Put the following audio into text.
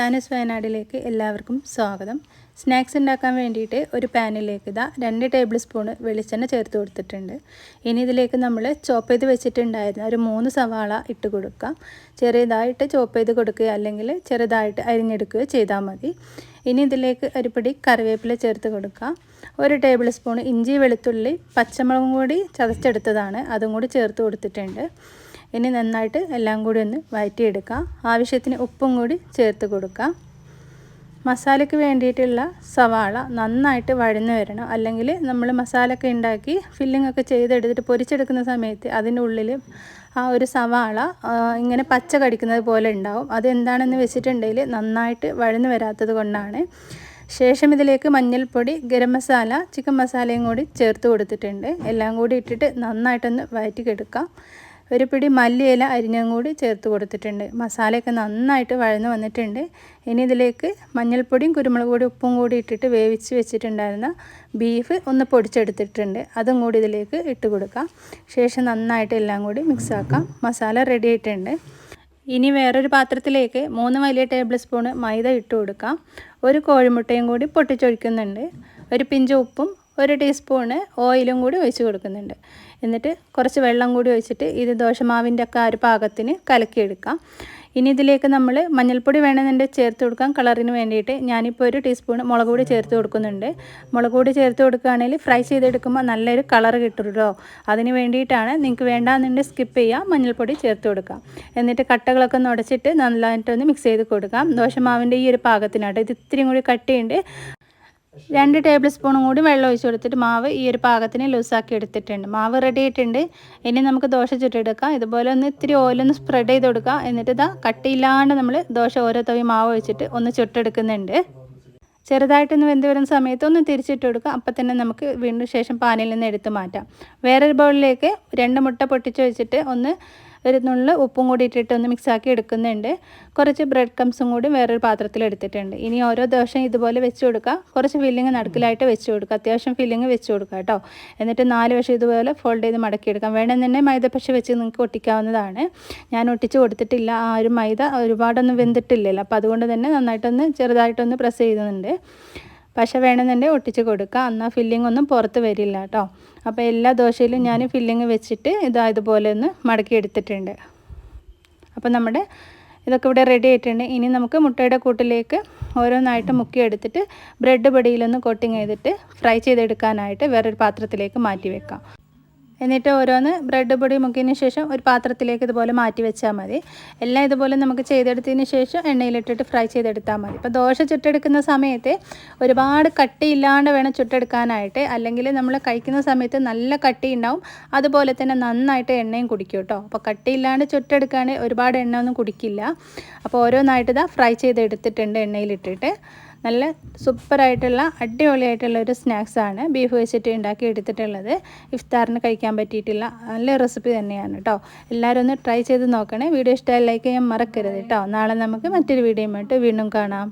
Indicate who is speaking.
Speaker 1: ഷാനസ് വയനാടിലേക്ക് എല്ലാവർക്കും സ്വാഗതം. സ്നാക്സ് ഉണ്ടാക്കാൻ വേണ്ടിയിട്ട് ഒരു പാനിലേക്ക് ഇതാ രണ്ട് ടേബിൾ സ്പൂൺ വെളിച്ചെണ്ണ ചേർത്ത് കൊടുത്തിട്ടുണ്ട്. ഇനി ഇതിലേക്ക് നമ്മൾ ചോപ്പ് ചെയ്ത് വെച്ചിട്ടുണ്ടായിരുന്ന ഒരു മൂന്ന് സവാള ഇട്ട് കൊടുക്കാം. ചെറിയതായിട്ട് ചോപ്പ് ചെയ്ത് കൊടുക്കുക അല്ലെങ്കിൽ ചെറുതായിട്ട് അരിഞ്ഞെടുക്കുകയോ ചെയ്താൽ മതി. ഇനി ഇതിലേക്ക് ഒരുപടി കറിവേപ്പില ചേർത്ത് കൊടുക്കാം. ഒരു ടേബിൾ സ്പൂൺ ഇഞ്ചി വെളുത്തുള്ളി പച്ചമുളകും കൂടി ചതച്ചെടുത്തതാണ്. അതും കൂടി ചേർത്ത് കൊടുത്തിട്ടുണ്ട്. ഇനി നന്നായിട്ട് എല്ലാം കൂടി ഒന്ന് വഴറ്റിയെടുക്കാം ആവശ്യത്തിന് ഉപ്പും കൂടി ചേർത്ത് കൊടുക്കാം മസാലയ്ക്ക് വേണ്ടിയിട്ടുള്ള സവാള നന്നായിട്ട് വഴന്നു വരണം. അല്ലെങ്കിൽ നമ്മൾ മസാലയൊക്കെ ഉണ്ടാക്കി ഫില്ലിംഗ് ഒക്കെ ചെയ്തെടുത്തിട്ട് പൊരിച്ചെടുക്കുന്ന സമയത്ത് അതിന്റെ ഉള്ളിൽ ആ ഒരു സവാള ഇങ്ങനെ പച്ച കടിക്കുന്നത് പോലെ ഉണ്ടാവും. അതെന്താണെന്ന് വെച്ചിട്ടുണ്ടെങ്കിൽ നന്നായിട്ട് വഴന്നു വരാത്തത് കൊണ്ടാണ്. ശേഷം ഇതിലേക്ക് മഞ്ഞൾപ്പൊടി ഗരം മസാല ചിക്കൻ മസാലയും കൂടി ചേർത്ത് കൊടുത്തിട്ടുണ്ട്. എല്ലാം കൂടി ഇട്ടിട്ട് നന്നായിട്ടൊന്ന് വഴറ്റിക്കെടുക്കാം ഒരു പിടി മല്ലിയില അരിഞ്ഞും കൂടി ചേർത്ത് കൊടുത്തിട്ടുണ്ട്. മസാലയൊക്കെ നന്നായിട്ട് വഴന്ന് വന്നിട്ടുണ്ട്. ഇനി ഇതിലേക്ക് മഞ്ഞൾപ്പൊടിയും കുരുമുളക് പൊടി ഉപ്പും കൂടി ഇട്ടിട്ട് വേവിച്ച് വെച്ചിട്ടുണ്ടായിരുന്ന ബീഫ് ഒന്ന് പൊടിച്ചെടുത്തിട്ടുണ്ട്. അതും കൂടി ഇതിലേക്ക് ഇട്ട് കൊടുക്കാം. ശേഷം നന്നായിട്ട് എല്ലാം കൂടി മിക്സ് ആക്കാം. മസാല റെഡി ആയിട്ടുണ്ട്. ഇനി വേറൊരു പാത്രത്തിലേക്ക് മൂന്ന് വലിയ ടേബിൾ സ്പൂണ് മൈദ ഇട്ട് കൊടുക്കാം. ഒരു കോഴിമുട്ടയും കൂടി പൊട്ടിച്ചൊഴിക്കുന്നുണ്ട്. ഒരു പിഞ്ച് ഉപ്പും ഒരു ടീസ്പൂണ് ഓയിലും കൂടി ഒഴിച്ച് കൊടുക്കുന്നുണ്ട്. എന്നിട്ട് കുറച്ച് വെള്ളം കൂടി ഒഴിച്ചിട്ട് ഇത് ദോശമാവിന്റെ ഒക്കെ ആ ഒരു പാകത്തിന് കലക്കിയെടുക്കാം. ഇനി ഇതിലേക്ക് നമ്മൾ മഞ്ഞൾപ്പൊടി വേണമെന്നുണ്ടെങ്കിൽ ചേർത്ത് കൊടുക്കാം. കളറിന് വേണ്ടിയിട്ട് ഞാനിപ്പോൾ ഒരു ടീസ്പൂൺ മുളക് പൊടി ചേർത്ത് കൊടുക്കുന്നുണ്ട്. മുളക് പൊടി ചേർത്ത് കൊടുക്കുകയാണെങ്കിൽ ഫ്രൈ ചെയ്തെടുക്കുമ്പോൾ നല്ലൊരു കളർ കിട്ടുമല്ലോ. കേട്ടോ അതിന് വേണ്ടിയിട്ടാണ് നിങ്ങൾക്ക് വേണ്ടാന്നുണ്ടെങ്കിൽ സ്കിപ്പ് ചെയ്യാം. മഞ്ഞൾപ്പൊടി ചേർത്ത് കൊടുക്കാം. എന്നിട്ട് കട്ടകളൊക്കെ ഒന്ന് ഉടച്ചിട്ട് നല്ലതായിട്ടൊന്ന് മിക്സ് ചെയ്ത് കൊടുക്കാം. ദോശമാവിന്റെ ഈ ഒരു പാകത്തിനാട്ടോ ഇത് ഇത്തിരി കൂടി കട്ടിയുണ്ട്. രണ്ട് ടേബിൾ സ്പൂണും കൂടി വെള്ളം ഒഴിച്ച് കൊടുത്തിട്ട് മാവ് ഈ ഒരു പാകത്തിന് ലൂസാക്കി എടുത്തിട്ടുണ്ട്. മാവ് റെഡി ആയിട്ടുണ്ട്. ഇനി നമുക്ക് ദോശ ചുട്ടെടുക്കാം. ഇതുപോലെ ഒന്ന് ഇത്തിരി ഓയിലൊന്ന് സ്പ്രെഡ് ചെയ്ത് കൊടുക്കുക എന്നിട്ട് ഇതാ കട്ടിയില്ലാണ്ട് നമ്മൾ ദോശ ഓരോ തവി മാവ് ഒഴിച്ചിട്ട് ഒന്ന് ചുട്ടെടുക്കുന്നുണ്ട്. ചെറുതായിട്ടൊന്ന് വെന്ത് വരുന്ന സമയത്ത് ഒന്ന് തിരിച്ചിട്ട് കൊടുക്കുക അപ്പം തന്നെ നമുക്ക് വീണ്ടും ശേഷം പാനിൽ നിന്ന് എടുത്ത് മാറ്റാം. വേറൊരു ബൗളിലേക്ക് രണ്ട് മുട്ട പൊട്ടിച്ച് വെച്ചിട്ട് ഒന്ന് ഒരു നുള്ളിൽ ഉപ്പും കൂടി ഇട്ടിട്ട് ഒന്ന് മിക്സാക്കി എടുക്കുന്നുണ്ട്. കുറച്ച് ബ്രെഡ് ക്രംസും കൂടി വേറൊരു പാത്രത്തിൽ എടുത്തിട്ടുണ്ട്. ഇനി ഓരോ ദിവസം ഇതുപോലെ വെച്ച് കൊടുക്കുക. കുറച്ച് ഫില്ലിങ് നടുക്കിലായിട്ട് വെച്ച് കൊടുക്കുക. അത്യാവശ്യം ഫില്ലിങ് വെച്ച് കൊടുക്കുക കേട്ടോ. എന്നിട്ട് നാല് വശം ഇതുപോലെ ഫോൾഡ് ചെയ്ത് മടക്കി എടുക്കാം. മടക്കിയെടുക്കാം മൈദ പക്ഷെ വെച്ച് നിങ്ങൾക്ക് ഒട്ടിക്കാവുന്നതാണ്. ഞാൻ ഒട്ടിച്ച് കൊടുത്തിട്ടില്ല. ആ ഒരു മൈദ ഒരുപാടൊന്നും വെന്തിട്ടില്ലല്ലോ. അപ്പോൾ അതുകൊണ്ട് തന്നെ നന്നായിട്ടൊന്ന് ചെറുതായിട്ടൊന്ന് പ്രസ് ചെയ്യുന്നുണ്ട് പശ വേണമെന്നുണ്ടെങ്കിൽ ഒട്ടിച്ച് കൊടുക്കുക എന്നാൽ ഫില്ലിംഗ് ഒന്നും പുറത്ത് വരില്ല കേട്ടോ അപ്പോൾ എല്ലാ ദോശയിലും ഞാൻ ഫില്ലിങ് വെച്ചിട്ട് ഇതാ ഇതുപോലെ ഒന്ന് മടക്കി എടുത്തിട്ടുണ്ട്. അപ്പോൾ നമ്മുടെ ഇതൊക്കെ ഇവിടെ റെഡി ആയിട്ടുണ്ട്. ഇനി നമുക്ക് മുട്ടയുടെ കൂട്ടിലേക്ക് ഓരോന്നായിട്ട് മുക്കി എടുത്തിട്ട് ബ്രെഡ് പൊടിയിലൊന്ന് കോട്ടിങ് ചെയ്തിട്ട് ഫ്രൈ ചെയ്തെടുക്കാനായിട്ട് വേറൊരു പാത്രത്തിലേക്ക് മാറ്റി വെക്കാം. എന്നിട്ട് ഓരോന്ന് ബ്രെഡ് പൊടി മുക്കിയതിന് ശേഷം ഒരു പാത്രത്തിലേക്ക് ഇതുപോലെ മാറ്റി വെച്ചാൽ മതി. എല്ലാം ഇതുപോലെ നമുക്ക് ചെയ്തെടുത്തതിന് ശേഷം എണ്ണയിലിട്ടിട്ട് ഫ്രൈ ചെയ്തെടുത്താൽ മതി. ഇപ്പോൾ ദോശ ചുട്ടെടുക്കുന്ന സമയത്ത് ഒരുപാട് കട്ടിയില്ലാണ്ട് വേണം ചുട്ടെടുക്കാനായിട്ട്. അല്ലെങ്കിൽ നമ്മൾ കഴിക്കുന്ന സമയത്ത് നല്ല കട്ടി ഉണ്ടാവും അതുപോലെ തന്നെ നന്നായിട്ട് എണ്ണയും കുടിക്കും കേട്ടോ. അപ്പോൾ കട്ടിയില്ലാണ്ട് ചുട്ടെടുക്കുകയാണെങ്കിൽ ഒരുപാട് എണ്ണ ഒന്നും കുടിക്കില്ല. അപ്പോൾ ഓരോന്നായിട്ട് ഇതാ ഫ്രൈ ചെയ്തെടുത്തിട്ടുണ്ട് എണ്ണയിലിട്ടിട്ട്. നല്ല സൂപ്പറായിട്ടുള്ള അടിപൊളിയായിട്ടുള്ള ഒരു സ്നാക്സാണ് ബീഫ് വെച്ചിട്ട് ഉണ്ടാക്കി എടുത്തിട്ടുള്ളത്. ഇഫ്താറിന് കഴിക്കാൻ പറ്റിയിട്ടുള്ള നല്ല റെസിപ്പി തന്നെയാണ് കേട്ടോ എല്ലാവരും ഒന്ന് ട്രൈ ചെയ്ത് നോക്കണേ. വീഡിയോ ഇഷ്ടമായി ലൈക്ക് ചെയ്യാൻ മറക്കരുത് കേട്ടോ നാളെ നമുക്ക് മറ്റൊരു വീഡിയോയുമായിട്ട് വീണ്ടും കാണാം.